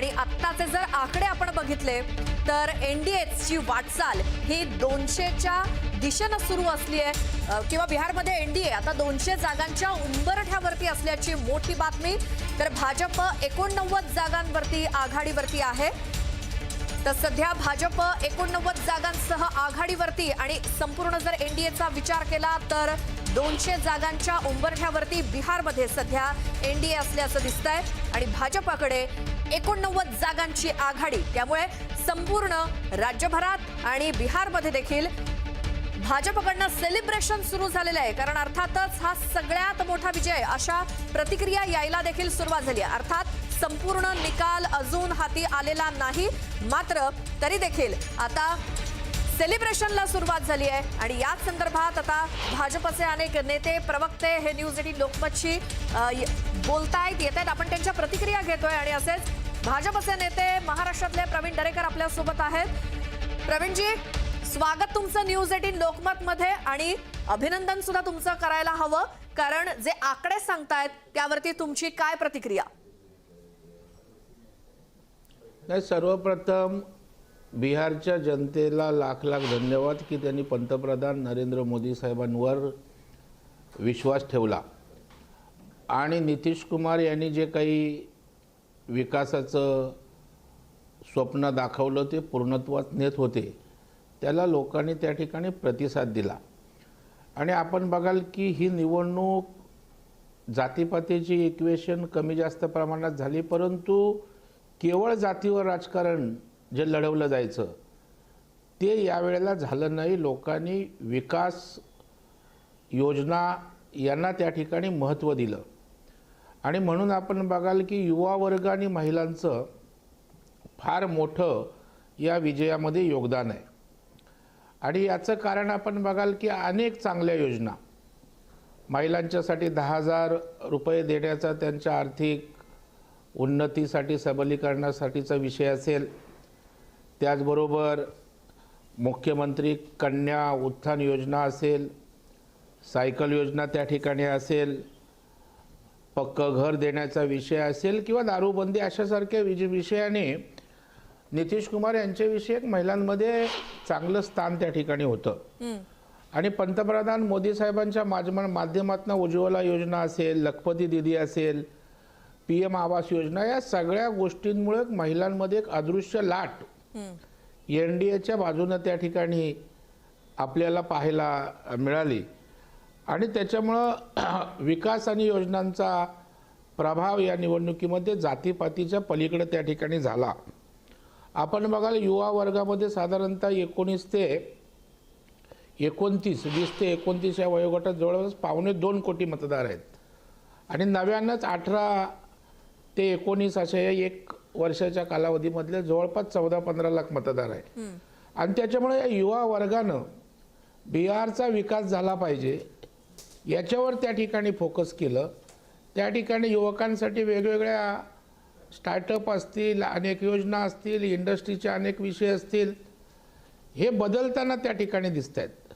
आणि आत्ताचे जर आकडे आपण बघितले तर एन डी एचची वाटचाल ही दोनशेच्या दिशेनं सुरू असली आहे किंवा बिहारमध्ये एन डी ए आता दोनशे जागांच्या उंबरठ्यावरती असल्याची मोठी बातमी. तर भाजप एकोणनव्वद जागांवरती आघाडीवरती आहे. तर सध्या भाजप एकोणनव्वद जागांसह आघाडीवरती आणि संपूर्ण जर एनडीएचा विचार केला तर दोनशे जागांच्या उंबरठ्यावरती बिहारमध्ये सध्या एनडीए असल्याचं दिसतंय आणि भाजपाकडे एकोणनव्वद जागांची आघाडी. त्यामुळे संपूर्ण राज्यभरात आणि बिहारमध्ये देखील भाजपकडनं सेलिब्रेशन सुरू झालेलं आहे. कारण अर्थातच हा सगळ्यात मोठा विजय अशा प्रतिक्रिया यायला देखील सुरुवात झाली आहे. अर्थात संपूर्ण निकाल अजून हाती आलेला नाही. मात्र तरी देखील आता सेलिब्रेशनला सुरुवात झाली आहे. आणि याच संदर्भात आता भाजपचे अनेक नेते प्रवक्ते हे न्यूज एटीन लोकमतशी बोलतायत येत आहेत आपण त्यांच्या प्रतिक्रिया घेतोय आणि असेच भाजपचे नेते महाराष्ट्रातले प्रवीण दरेकर आपल्यासोबत आहेत. प्रवीणजी स्वागत तुमचं न्यूज एटीन लोकमत मध्ये आणि अभिनंदन सुद्धा तुमचं करायला हवं. कारण जे आकडे सांगतायत त्यावरती तुमची काय प्रतिक्रिया? नाही सर्वप्रथम बिहारच्या जनतेला लाख लाख धन्यवाद की त्यांनी पंतप्रधान नरेंद्र मोदी साहेबांवर विश्वास ठेवला. आणि नितीश कुमार यांनी जे काही विकासाचं स्वप्न दाखवलं ते पूर्णत्वात नेत होते. त्याला लोकांनी त्या ठिकाणी प्रतिसाद दिला. आणि आपण बघाल की ही निवडणूक जातीपातीची इक्वेशन कमी जास्त प्रमाणात झाली परंतु केवळ जातीवर राजकारण जे लढवलं जायचं ते यावेळेला झालं नाही. लोकांनी विकास योजना यांना त्या ठिकाणी महत्त्व दिलं. आणि म्हणून आपण बघाल की युवा वर्ग आणि महिलांचं फार मोठं या विजयामध्ये योगदान आहे. आणि याचं कारण आपण बघाल की अनेक चांगल्या योजना महिलांच्यासाठी दहा हजार रुपये देण्याचा त्यांच्या आर्थिक उन्नतीसाठी सबलीकरणासाठीचा विषय असेल त्याचबरोबर मुख्यमंत्री कन्या उत्थान योजना असेल सायकल योजना त्या ठिकाणी असेल पक्कं घर देण्याचा विषय असेल किंवा दारूबंदी अशासारख्या विज विषयाने नितीश कुमार यांच्याविषयी एक महिलांमध्ये चांगलं स्थान त्या ठिकाणी होतं. आणि पंतप्रधान मोदी साहेबांच्या माध्यमा माध्यमातून उज्ज्वला योजना असेल लखपती दिदी असेल पी एम आवास योजना या सगळ्या गोष्टींमुळे महिलांमध्ये एक अदृश्य लाट एन डी एच्या बाजूनं त्या ठिकाणी आपल्याला पाहायला मिळाली. आणि त्याच्यामुळं विकास आणि योजनांचा प्रभाव या निवडणुकीमध्ये जातीपातीच्या पलीकडे त्या ठिकाणी झाला. आपण बघाल युवा वर्गामध्ये साधारणतः एकोणीस ते एकोणतीस वीस ते एकोणतीस या वयोगटात जवळपास पावणे दोन कोटी मतदार आहेत. आणि नव्यानंच अठरा ते एकोणीस अशा या एक वर्षाच्या कालावधीमधले जवळपास चौदा पंधरा लाख मतदार आहे आणि त्याच्यामुळे या युवा वर्गानं बिहारचा विकास झाला पाहिजे याच्यावर त्या ठिकाणी फोकस केलं. त्या ठिकाणी युवकांसाठी वेगवेगळ्या स्टार्टअप असतील अनेक योजना असतील इंडस्ट्रीचे अनेक विषय असतील हे बदलताना त्या ठिकाणी दिसत आहेत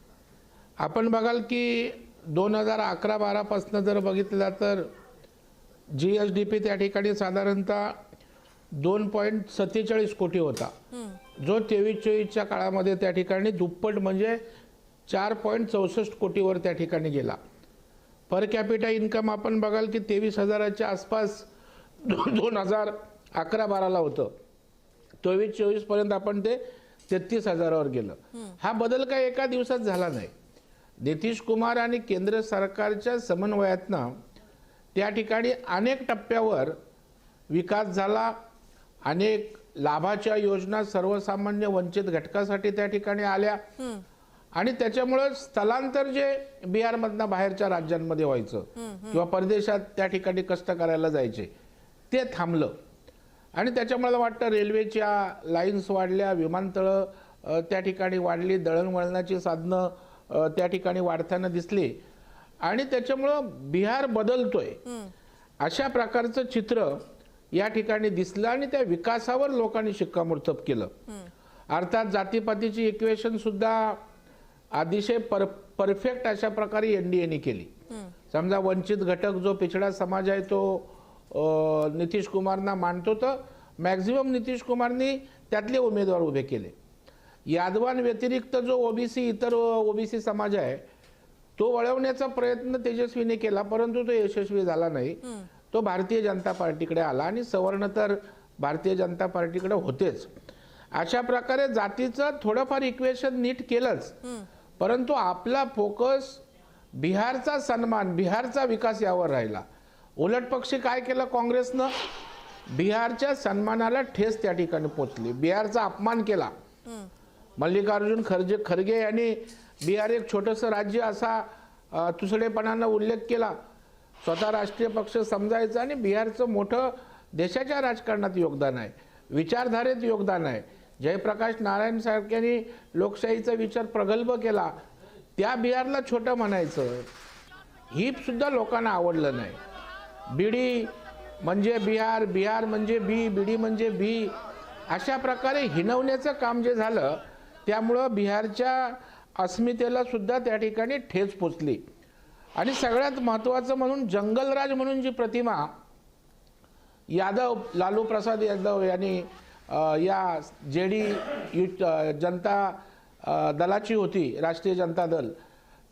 आपण बघाल की दोन हजार अकरा बारापासनं जर बघितलं तर जी एस डी पी त्या ठिकाणी साधारणतः दोन पॉईंट सत्तेचाळीस कोटी होता. जो तेवीस चोवीसच्या काळामध्ये त्या ठिकाणी दुप्पट म्हणजे चार पॉईंट चौसष्ट कोटीवर त्या ठिकाणी गेला. पर कॅपिटा इन्कम आपण बघाल की तेवीस हजाराच्या आसपास दोन हजार अकरा बाराला होतं. चोवीस चोवीसपर्यंत आपण ते तेहतीस हजारावर गेलं. हा बदल काय एका दिवसात झाला नाही. नितीश कुमार आणि केंद्र सरकारच्या समन्वयातनं त्या ठिकाणी अनेक टप्प्यावर विकास झाला. अनेक लाभाच्या योजना सर्वसामान्य वंचित घटकासाठी त्या ठिकाणी आल्या. आणि त्याच्यामुळं स्थलांतर जे बिहारमधनं बाहेरच्या राज्यांमध्ये व्हायचं किंवा परदेशात त्या ठिकाणी कष्ट करायला जायचे ते थांबलं. आणि त्याच्यामुळे मला वाटतं रेल्वेच्या लाईन्स वाढल्या विमानतळं त्या ठिकाणी वाढली दळणवळणाची साधनं त्या ठिकाणी वाढताना दिसली. आणि त्याच्यामुळं बिहार बदलतोय. अशा प्रकारचं चित्र या ठिकाणी दिसलं आणि त्या विकासावर लोकांनी शिक्कामोर्तब केलं. अर्थात जातीपातीची इक्वेशन सुद्धा अतिशय पर परफेक्ट अशा प्रकारे एन डी एने केली. समजा वंचित घटक जो पिछडा समाज आहे तो नितीश कुमारना मानतो तर मॅक्झिमम नितीश कुमारनी त्यातले उमेदवार उभे केले. यादवांव्यतिरिक्त जो ओबीसी इतर ओबीसी समाज आहे तो वळवण्याचा प्रयत्न तेजस्वीने केला परंतु तो यशस्वी झाला नाही. तो भारतीय जनता पार्टीकडे आला आणि सवर्ण तर भारतीय जनता पार्टीकडे होतेच. अशा प्रकारे जातीचं थोडंफार इक्वेशन नीट केलंच. परंतु आपला फोकस बिहारचा सन्मान बिहारचा विकास यावर राहिला. उलट पक्षी काय केलं काँग्रेसनं? बिहारच्या सन्मानाला ठेस त्या ठिकाणी पोचली. बिहारचा अपमान केला. मल्लिकार्जुन खरगे खरगे यांनी बिहार एक छोटंसं राज्य असा तुसडेपणानं उल्लेख केला. स्वतः राष्ट्रीय पक्ष समजायचं आणि बिहारचं मोठं देशाच्या राजकारणात योगदान आहे. विचारधारेत योगदान आहे. जयप्रकाश नारायण सारख्यांनी लोकशाहीचा विचार प्रगल्भ केला. त्या बिहारला छोटं म्हणायचं ही सुद्धा लोकांना आवडलं नाही. बीडी म्हणजे बिहार बिहार म्हणजे बी बीडी म्हणजे बी अशा प्रकारे हिनवण्याचं काम जे झालं त्यामुळं बिहारच्या अस्मितेला सुद्धा त्या ठिकाणी ठेच पोचली. आणि सगळ्यात महत्त्वाचं म्हणून जंगलराज म्हणून जी प्रतिमा यादव लालू प्रसाद यादव यांनी या जे डी यु जनता दलाची होती राष्ट्रीय जनता दल.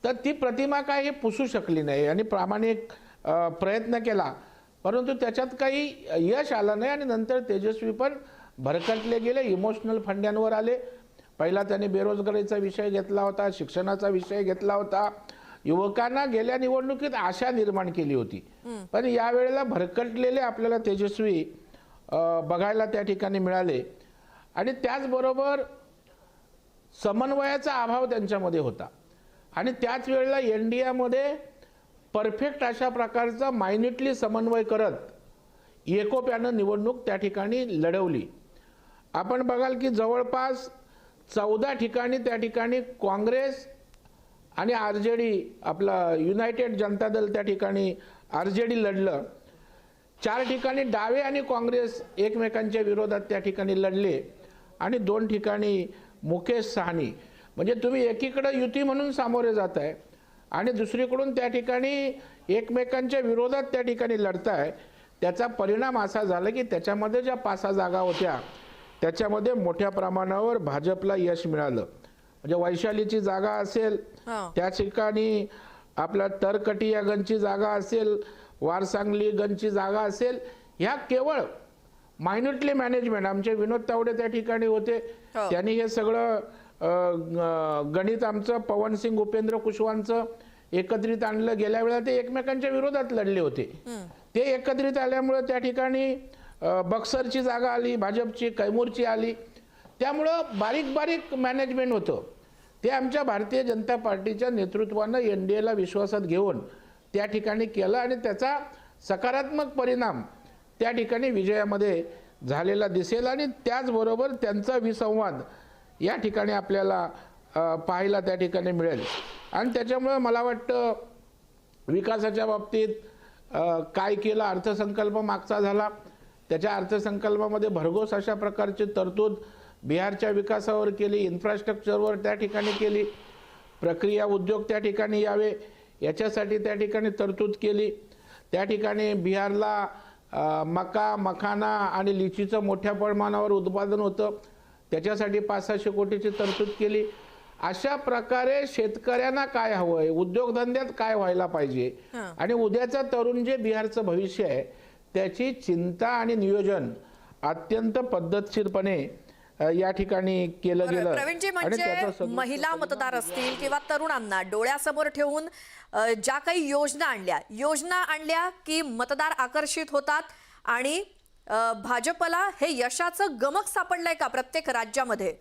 तर ती प्रतिमा काय हे पुसू शकली नाही आणि प्रामाणिक प्रयत्न केला. परंतु त्याच्यात काही यश आलं नाही आणि नंतर तेजस्वी पण भरकटले गेले इमोशनल फंड्यांवर आले. पहिला त्यांनी बेरोजगारीचा विषय घेतला होता शिक्षणाचा विषय घेतला होता. युवकांना गेल्या निवडणुकीत आशा निर्माण केली होती. पण यावेळेला भरकटलेले आपल्याला तेजस्वी बघायला त्या ठिकाणी मिळाले. आणि त्याचबरोबर समन्वयाचा अभाव त्यांच्यामध्ये होता. आणि त्याच वेळेला एन डी एमध्ये परफेक्ट अशा प्रकारचा मायन्युटली समन्वय करत एकोप्यानं निवडणूक त्या ठिकाणी लढवली. आपण बघाल की जवळपास चौदा ठिकाणी त्या ठिकाणी काँग्रेस आणि आर जे डी आपला युनायटेड जनता दल त्या ठिकाणी आर जे डी लढलं. चार ठिकाणी डावे आणि काँग्रेस एकमेकांच्या विरोधात त्या ठिकाणी लढले. आणि दोन ठिकाणी मुकेश साहनी. म्हणजे तुम्ही एकीकडं युती म्हणून सामोरे जात आहे आणि दुसरीकडून त्या ठिकाणी एकमेकांच्या विरोधात त्या ठिकाणी लढताय त्याचा परिणाम असा झाला की त्याच्यामध्ये ज्या पाच सहा जागा होत्या त्याच्यामध्ये मोठ्या प्रमाणावर भाजपला यश मिळालं. म्हणजे वैशालीची जागा असेल. त्या ठिकाणी आपल्या तरकटियागंजची जागा असेल वारसांगलीगंजची जागा असेल ह्या केवळ मायन्युटली मॅनेजमेंट आमचे विनोद तावडे त्या ठिकाणी होते. हो. त्यांनी हे सगळं गणित आमचं पवनसिंग उपेंद्र कुशवांचं एकत्रित आणलं. गेल्या वेळेला ते एकमेकांच्या विरोधात लढले होते. ते एकत्रित आल्यामुळे त्या ठिकाणी बक्सरची जागा आली भाजपची कैमूरची आली. त्यामुळं बारीक बारीक मॅनेजमेंट होतं. ते आमच्या भारतीय जनता पार्टीच्या नेतृत्वानं एन डी एला विश्वासात घेऊन त्या ठिकाणी केलं आणि त्याचा सकारात्मक परिणाम त्या ठिकाणी विजयामध्ये झालेला दिसेल आणि त्याचबरोबर त्यांचा विसंवाद या ठिकाणी आपल्याला पाहायला त्या ठिकाणी मिळेल. आणि त्याच्यामुळं मला वाटतं विकासाच्या बाबतीत काय केलं अर्थसंकल्प मागचा झाला. त्याच्या अर्थसंकल्पामध्ये भरघोस अशा प्रकारची तरतूद बिहारच्या विकासावर केली इन्फ्रास्ट्रक्चरवर त्या ठिकाणी केली प्रक्रिया उद्योग त्या ठिकाणी यावे याच्यासाठी त्या ठिकाणी तरतूद केली. त्या ठिकाणी बिहारला मका मखाना आणि लिचीचं मोठ्या प्रमाणावर उत्पादन होतं. त्याच्यासाठी पाच सहाशे कोटीची तरतूद केली. अशा प्रकारे शेतकऱ्यांना काय हवंय उद्योगधंद्यात काय व्हायला पाहिजे. आणि उद्याचं तरुण जे बिहारचं भविष्य आहे त्याची चिंता आणि नियोजन अत्यंत पद्धतशीरपणे या ठिकाणी केलं गेलं. प्रवीणजी म्हणजे महिला मतदार असतील किंवा तरुणांना डोळ्यासमोर ठेवून ज्या काही योजना आणल्या योजना आणल्या की मतदार आकर्षित होतात आणि भाजपला हे यशाचं गमक सापडलंय का प्रत्येक राज्यामध्ये?